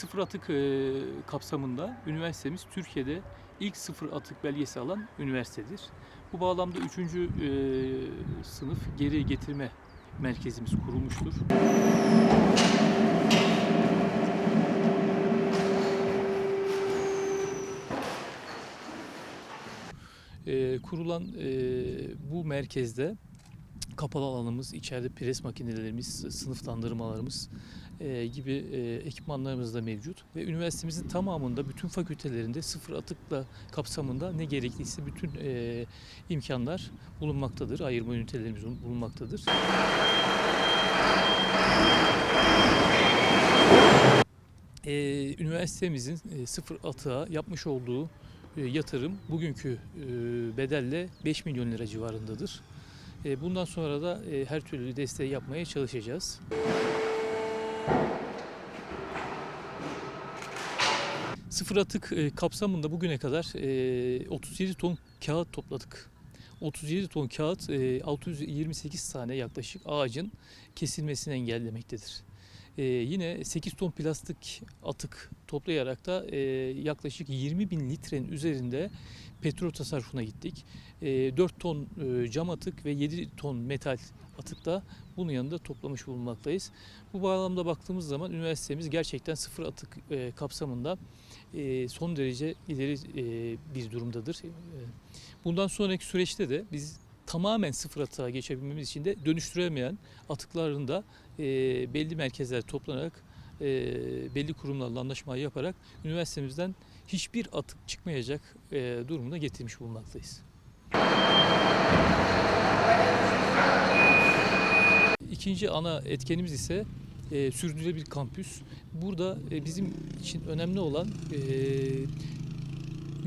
Sıfır atık e, kapsamında üniversitemiz Türkiye'de ilk sıfır atık belgesi alan üniversitedir. Bu bağlamda 3. sınıf geri getirme merkezimiz kurulmuştur. E, kurulan e, bu merkezde kapalı alanımız, içeride pres makinelerimiz, sınıflandırmalarımız e, gibi e, ekipmanlarımız da mevcut. Ve üniversitemizin tamamında bütün fakültelerinde sıfır atıkla kapsamında ne gerekliyse bütün e, imkanlar bulunmaktadır. Ayırma ünitelerimiz bulunmaktadır. Üniversitemizin sıfır atığa yapmış olduğu yatırım bugünkü bedelle 5 milyon lira civarındadır. E, Bundan sonra da e, her türlü desteği yapmaya çalışacağız. Sıfır atık e, kapsamında bugüne kadar e, 37 ton kağıt topladık. 37 ton kağıt e, 628 tane yaklaşık ağacın kesilmesini engellemektedir. E, yine 8 ton plastik atık toplayarak da e, yaklaşık 20 bin litrenin üzerinde petrol tasarrufuna gittik. E, 4 ton e, cam atık ve 7 ton metal atık da bunun yanında toplamış bulunmaktayız. Bu bağlamda baktığımız zaman üniversitemiz gerçekten sıfır atık e, kapsamında e, son derece ileri e, bir durumdadır. E, Bundan sonraki süreçte de biz tamamen sıfır atığa geçebilmemiz için de dönüştüremeyen atıkların da e, belli merkezler toplanarak e, belli kurumlarla anlaşma yaparak üniversitemizden hiçbir atık çıkmayacak e, durumuna getirmiş bulunmaktayız. İkinci ana etkenimiz ise e, sürdürülebilir kampüs. Burada e, bizim için önemli olan e,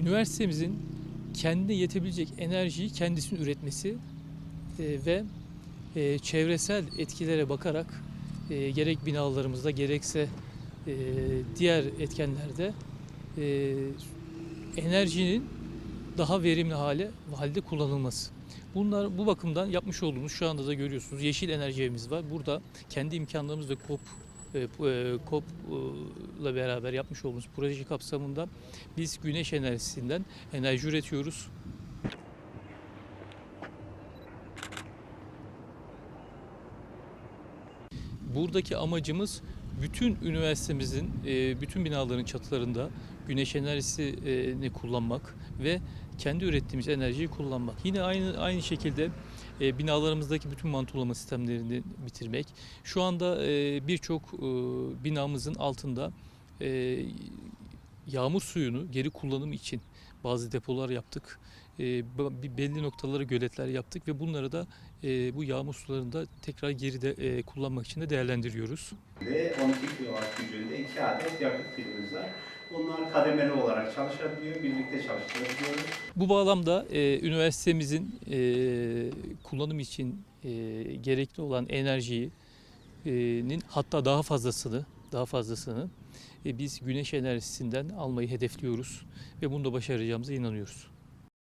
üniversitemizin kendine yetebilecek enerjiyi kendisinin üretmesi e, ve e, çevresel etkilere bakarak e, gerek binalarımızda gerekse diğer etkenlerde enerjinin daha verimli hale halde kullanılması. Bunlar bu bakımdan yapmış olduğumuz şu anda da görüyorsunuz yeşil enerji evimiz var. Burada kendi imkanlarımız ve KOP e, e, KOP'la beraber yapmış olduğumuz proje kapsamında biz güneş enerjisinden enerji üretiyoruz. Buradaki amacımız bütün üniversitemizin, e, bütün binaların çatılarında güneş enerjisini kullanmak ve kendi ürettiğimiz enerjiyi kullanmak. Yine aynı aynı şekilde e, binalarımızdaki bütün mantolama sistemlerini bitirmek. Şu anda e, birçok e, binamızın altında e, yağmur suyunu geri kullanım için bazı depolar yaptık. E, belli noktalara göletler yaptık ve bunları da e, bu yağmur sularını da tekrar geri de e, kullanmak için de değerlendiriyoruz. Ve 12 kW gücünde iki adet yakıt pilimiz var. Bunlar kademeli olarak çalışabiliyor, birlikte çalıştırabiliyoruz. Bu bağlamda e, üniversitemizin e, kullanım için e, gerekli olan enerjinin hatta daha fazlasını daha fazlasını e, biz güneş enerjisinden almayı hedefliyoruz ve bunu da başaracağımıza inanıyoruz.